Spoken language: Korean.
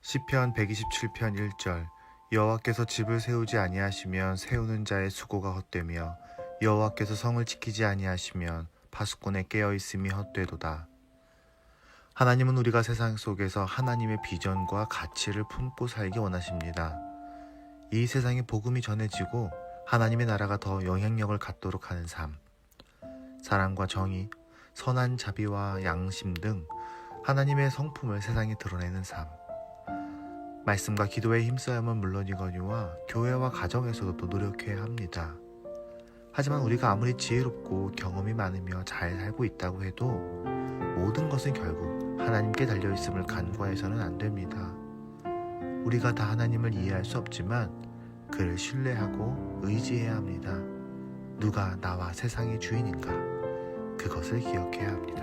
시편 127편 1절 여호와께서 집을 세우지 아니하시면 세우는 자의 수고가 헛되며 여호와께서 성을 지키지 아니하시면 파수꾼의 깨어 있음이 헛되도다. 하나님은 우리가 세상 속에서 하나님의 비전과 가치를 품고 살기 원하십니다. 이 세상에 복음이 전해지고 하나님의 나라가 더 영향력을 갖도록 하는 삶. 사랑과 정의, 선한 자비와 양심 등 하나님의 성품을 세상에 드러내는 삶. 말씀과 기도에 힘써야만 물론이거니와 교회와 가정에서도 또 노력해야 합니다. 하지만 우리가 아무리 지혜롭고 경험이 많으며 잘 살고 있다고 해도 모든 것은 결국 하나님께 달려 있음을 간과해서는 안 됩니다. 우리가 다 하나님을 이해할 수 없지만 그를 신뢰하고 의지해야 합니다. 누가 나와 세상의 주인인가? 그것을 기억해야 합니다.